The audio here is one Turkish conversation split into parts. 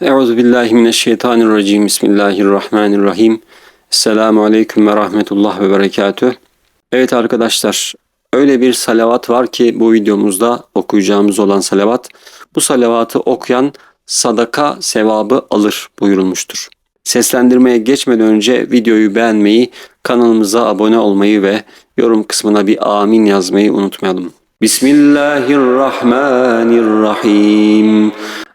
Euzu billahi mineşşeytanirracim. Bismillahirrahmanirrahim. Esselamu aleyküm ve rahmetullah ve berekatüh. Evet arkadaşlar, öyle bir salavat var ki bu videomuzda okuyacağımız olan salavat. Bu salavatı okuyan sadaka sevabı alır buyurulmuştur. Seslendirmeye geçmeden önce videoyu beğenmeyi, kanalımıza abone olmayı ve yorum kısmına bir amin yazmayı unutmayalım. Bismillahirrahmanirrahim.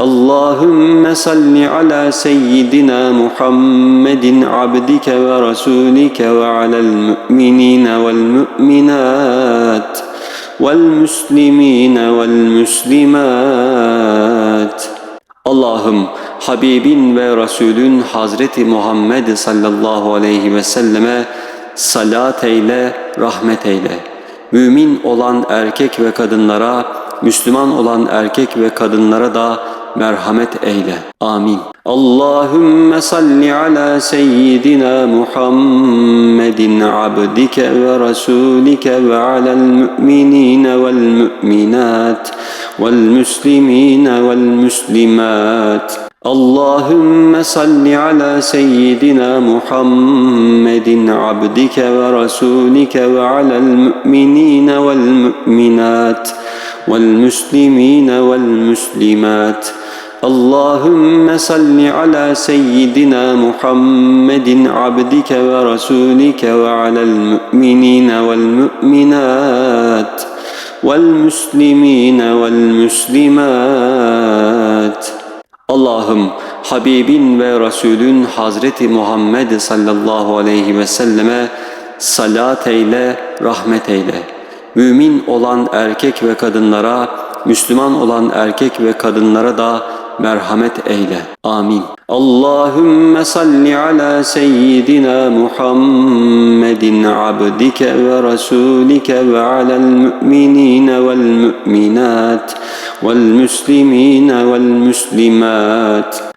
اللهم صل على سيدنا محمد عبدك ورسولك وعلى المؤمنين والمؤمنات والمسلمين والمسلمات Allah'ım Habibin ve Resulün Hazreti Muhammed sallallahu aleyhi ve selleme salat eyle, rahmet eyle. Mümin olan erkek ve kadınlara, Müslüman olan erkek ve kadınlara da merhamet eyle. Amin. Allahümme salli ala seyyidina Muhammedin abdike ve rasulike ve alel müminine vel müminat vel müslimine vel müslimat. اللهم صل على سيدنا محمد عبدك ورسولك وعلى المؤمنين والمؤمنات والمسلمين والمسلمات اللهم صل على سيدنا محمد عبدك ورسولك وعلى المؤمنين والمؤمنات والمسلمين والمسلمات Allah'ım Habibin ve Resulün Hazreti Muhammed sallallahu aleyhi ve selleme salat eyle, rahmet eyle. Mümin olan erkek ve kadınlara, Müslüman olan erkek ve kadınlara da merhamet eyle. Amin. Allahümme salli ala seyyidina Muhammedin abdike ve rasulike ve alel müminine vel müminat vel müslimine vel müslimat.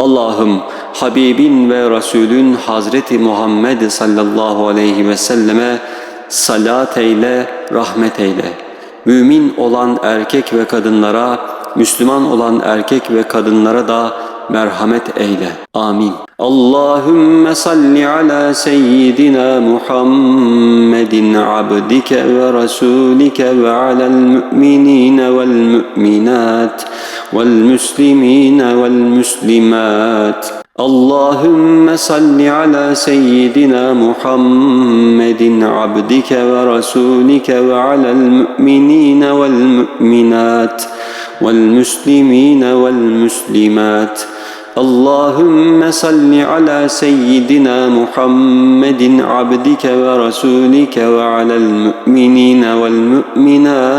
Allah'ım Habibin ve Resulün Hazreti Muhammed sallallahu aleyhi ve selleme salat eyle, rahmet eyle. Mümin olan erkek ve kadınlara, Müslüman olan erkek ve kadınlara da merhamet eyle. Amin. Allahümme salli ala seyyidina Muhammedin abdike ve rasulike ve alel müminine vel müminat vel müslimine vel müslimat. اللهم صل على سيدنا محمد عبدك ورسولك وعلى المؤمنين والمؤمنات والمسلمين والمسلمات اللهم صل على سيدنا محمد عبدك ورسولك وعلى المؤمنين والمؤمنات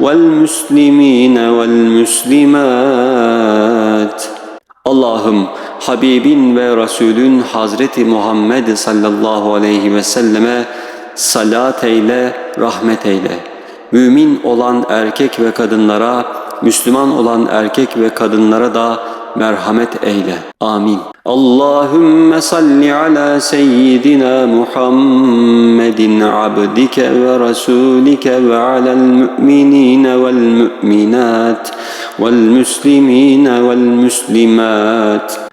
والمسلمين والمسلمات Allah'ım Habibin ve Resulün Hazreti Muhammed sallallahu aleyhi ve selleme salat eyle, rahmet eyle. Mümin olan erkek ve kadınlara, Müslüman olan erkek ve kadınlara da merhamet eyle. Amin. Allahümme salli ala seyyidina Muhammedin abdike ve rasulike ve alel müminine vel müminat vel müslimine vel müslimat.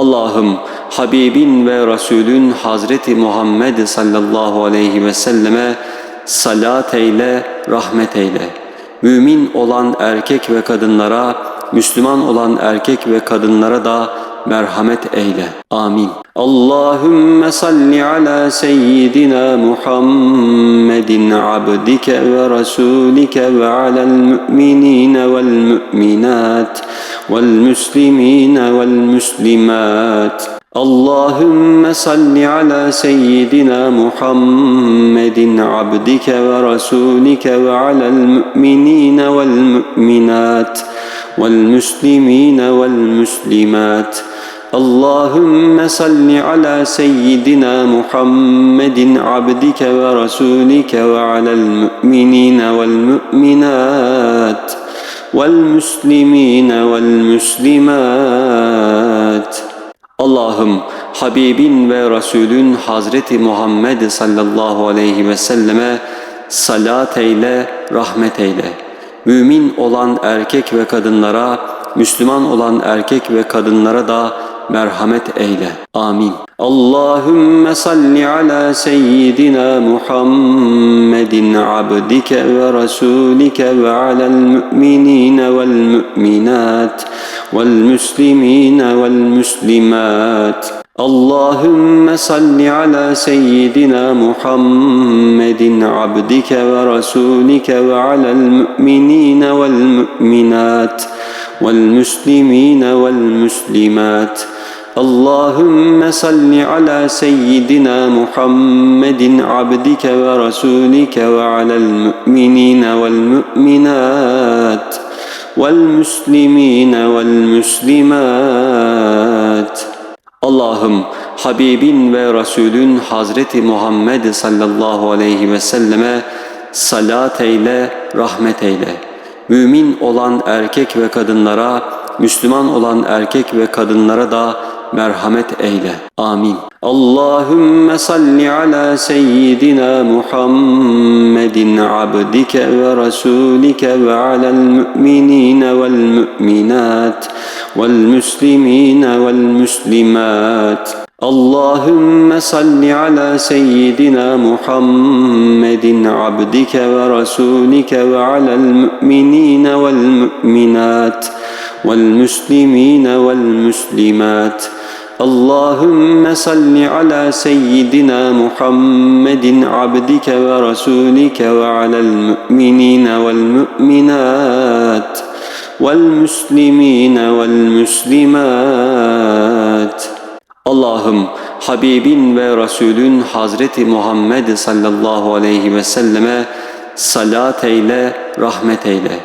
Allah'ım Habibin ve Resulün Hazreti Muhammed sallallahu aleyhi ve selleme salat eyle, rahmet eyle. Mümin olan erkek ve kadınlara, Müslüman olan erkek ve kadınlara da merhamet eyle. Amin. Allahümme salli ala seyyidina Muhammedin abdike ve rasulike ve alel müminine vel müminat vel muslimine vel muslimat. اللهم صل على سيدنا محمد عبدك ورسولك وعلى المؤمنين والمؤمنات والمسلمين والمسلمات اللهم صل على سيدنا محمد عبدك ورسولك وعلى المؤمنين والمؤمنات والمسلمين والمسلمات Allah'ım Habibin ve Resulün Hazreti Muhammed sallallahu aleyhi ve selleme salat eyle, rahmet eyle. Mümin olan erkek ve kadınlara, Müslüman olan erkek ve kadınlara da merhamet eyle. Amin. Allahümme salli ala seyyidina Muhammedin abdike ve rasulike ve alel müminine vel müminat vel muslimine vel muslimat. اللهم صل على سيدنا محمد عبدك ورسولك وعلى المؤمنين والمؤمنات والمسلمين والمسلمات اللهم صل على سيدنا محمد عبدك ورسولك وعلى المؤمنين والمؤمنات والمسلمين والمسلمات Allah'ım Habibin ve Resulün Hazreti Muhammed sallallahu aleyhi ve selleme salat eyle, rahmet eyle. Mümin olan erkek ve kadınlara, Müslüman olan erkek ve kadınlara da merhamet eyle. Amin. Allahümme salli ala seyyidina Muhammedin abdike ve rasulike ve alel müminine vel müminat vel muslimine vel muslimat. اللهم صل على سيدنا محمد عبدك ورسولك وعلى المؤمنين والمؤمنات والمسلمين والمسلمات Allahümme salli ala seyyidina Muhammedin abdike ve rasulike ve alel mu'minine vel mu'minat vel muslimine vel muslimat Allah'ım Habibin ve Resulün Hazreti Muhammed sallallahu aleyhi ve selleme salat eyle, rahmet eyle.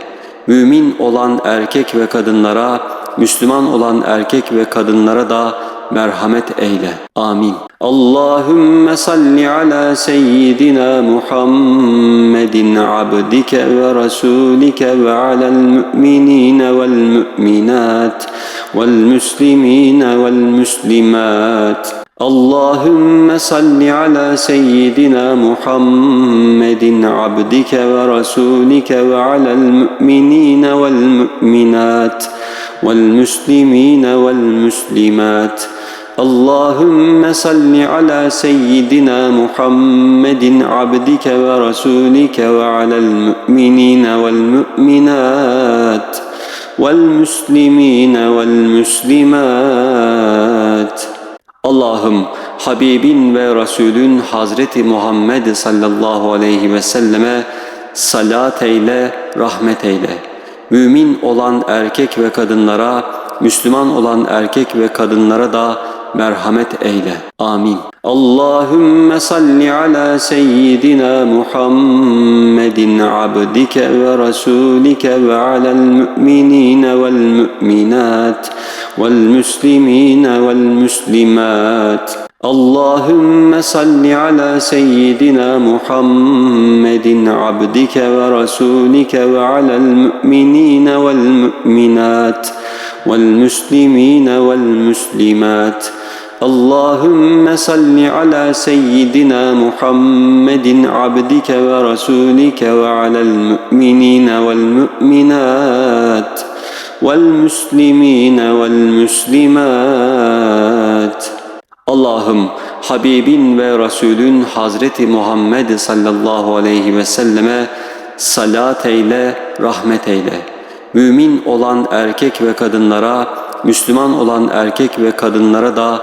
Mümin olan erkek ve kadınlara, Müslüman olan erkek ve kadınlara da merhamet eyle. Amin. Allahümme salli ala seyyidina Muhammedin abdike ve rasulike ve alel müminine vel müminat vel muslimine vel muslimat. اللهم صل على سيدنا محمد عبدك ورسولك وعلى المؤمنين والمؤمنات والمسلمين والمسلمات اللهم صل على سيدنا محمد عبدك ورسولك وعلى المؤمنين والمؤمنات والمسلمين والمسلمات Allah'ım Habibin ve Resulün Hazreti Muhammed sallallahu aleyhi ve selleme salat eyle, rahmet eyle. Mümin olan erkek ve kadınlara, Müslüman olan erkek ve kadınlara da merhamet eyle. Amin. Allahümme salli ala seyyidina Muhammedin abdike ve rasulike ve alel müminine vel müminat vel muslimine vel muslimat. اللهم صل على سيدنا محمد عبدك ورسولك وعلى المؤمنين والمؤمنات والمسلمين والمسلمات اللهم صل على سيدنا محمد عبدك ورسولك وعلى المؤمنين والمؤمنات والمسلمين والمسلمات Allah'ım Habibin ve Resulün Hazreti Muhammed sallallahu aleyhi ve selleme salat eyle, rahmet eyle. Mümin olan erkek ve kadınlara, Müslüman olan erkek ve kadınlara da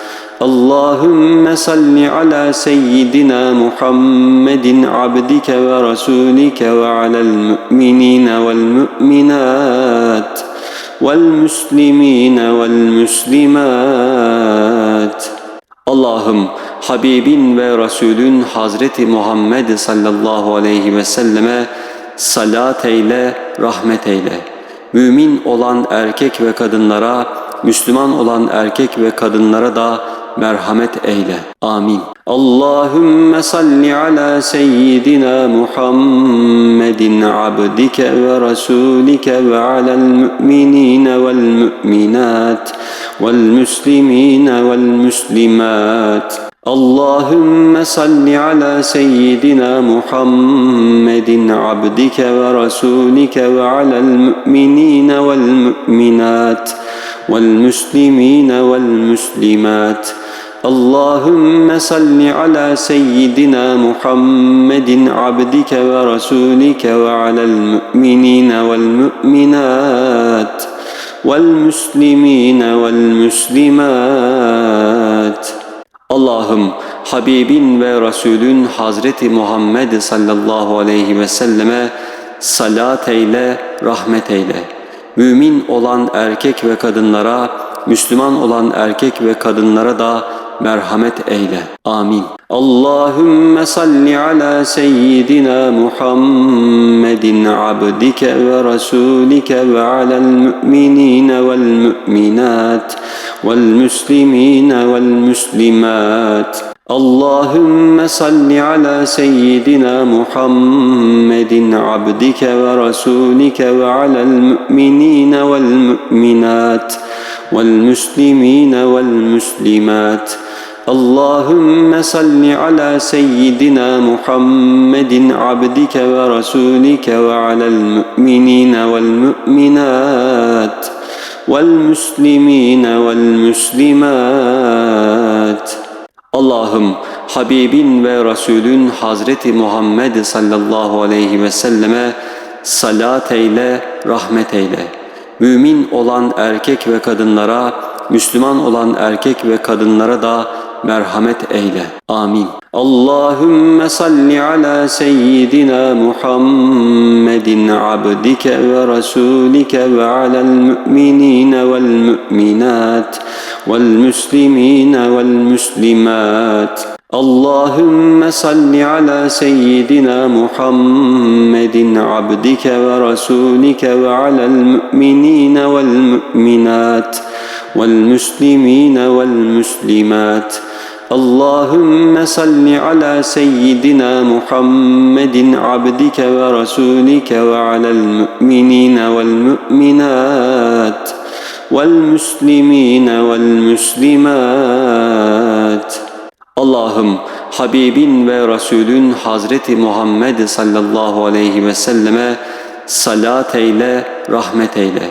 Allahümme salli ala seyyidina Muhammedin abdike ve rasulike ve alel mu'minine vel mu'minat vel muslimine vel muslimat Allah'ım Habibin ve Resulün Hazreti Muhammed sallallahu aleyhi ve selleme salat eyle, rahmet eyle. Mümin olan erkek ve kadınlara, Müslüman olan erkek ve kadınlara da merhamet eyle. Amin. Allahümme salli ala seyyidina Muhammedin abdike ve rasulike ve alel müminine vel müminat vel müslimine vel müslimat. اللهم صل على سيدنا محمد عبدك ورسولك وعلى المؤمنين والمؤمنات والمسلمين والمسلمات اللهم صل على سيدنا محمد عبدك ورسولك وعلى المؤمنين والمؤمنات والمسلمين والمسلمات Allah'ım Habibin ve Resulün Hazreti Muhammed sallallahu aleyhi ve selleme salat eyle, rahmet eyle. Mümin olan erkek ve kadınlara, Müslüman olan erkek ve kadınlara da merhamet eyle. Amin. Allahümme salli ala seyyidina Muhammedin abdike ve rasulike ve alel müminine vel müminat vel müslimine vel müslimat. اللهم صل على سيدنا محمد عبدك ورسولك وعلى المؤمنين والمؤمنات والمسلمين والمسلمات اللهم صل على سيدنا محمد عبدك ورسولك وعلى المؤمنين والمؤمنات والمسلمين والمسلمات Allah'ım Habibin ve Resulün Hazreti Muhammed sallallahu aleyhi ve selleme salat eyle, rahmet eyle. Mümin olan erkek ve kadınlara, Müslüman olan erkek ve kadınlara da merhamet eyle. Amin. Allahümme salli ala seyyidina Muhammedin abdike ve rasulike ve alel müminine vel müminat vel müslimine vel müslimat. اللهم صل على سيدنا محمد عبدك ورسولك وعلى المؤمنين والمؤمنات والمسلمين والمسلمات Allahümme salli ala seyyidina Muhammedin abdike ve rasulike ve alel mu'minine vel mu'minat vel muslimine vel muslimat Allah'ım Habibin ve Resulün Hazreti Muhammed sallallahu aleyhi ve selleme salat eyle, rahmet eyle.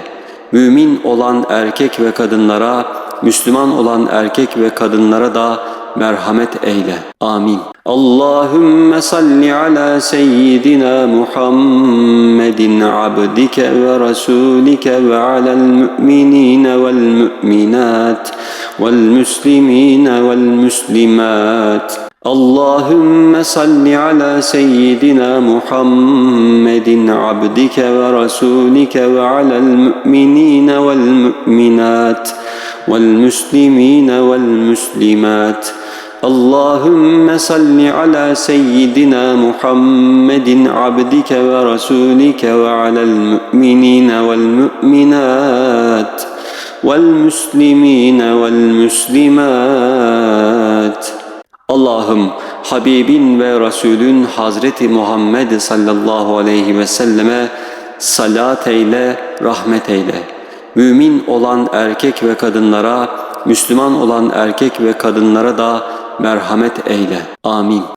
Mümin olan erkek ve kadınlara, Müslüman olan erkek ve kadınlara da merhamet eyle. Amin. Allahümme salli ala seyyidina Muhammedin abdike ve rasulike ve alel müminine vel müminat vel müslimine vel müslimat. اللهم صل على سيدنا محمد عبدك ورسولك وعلى المؤمنين والمؤمنات والمسلمين والمسلمات اللهم صل على سيدنا محمد عبدك ورسولك وعلى المؤمنين والمؤمنات والمسلمين والمسلمات Allah'ım Habibin ve Resulün Hazreti Muhammed sallallahu aleyhi ve selleme salat eyle, rahmet eyle. Mümin olan erkek ve kadınlara, Müslüman olan erkek ve kadınlara da merhamet eyle. Amin.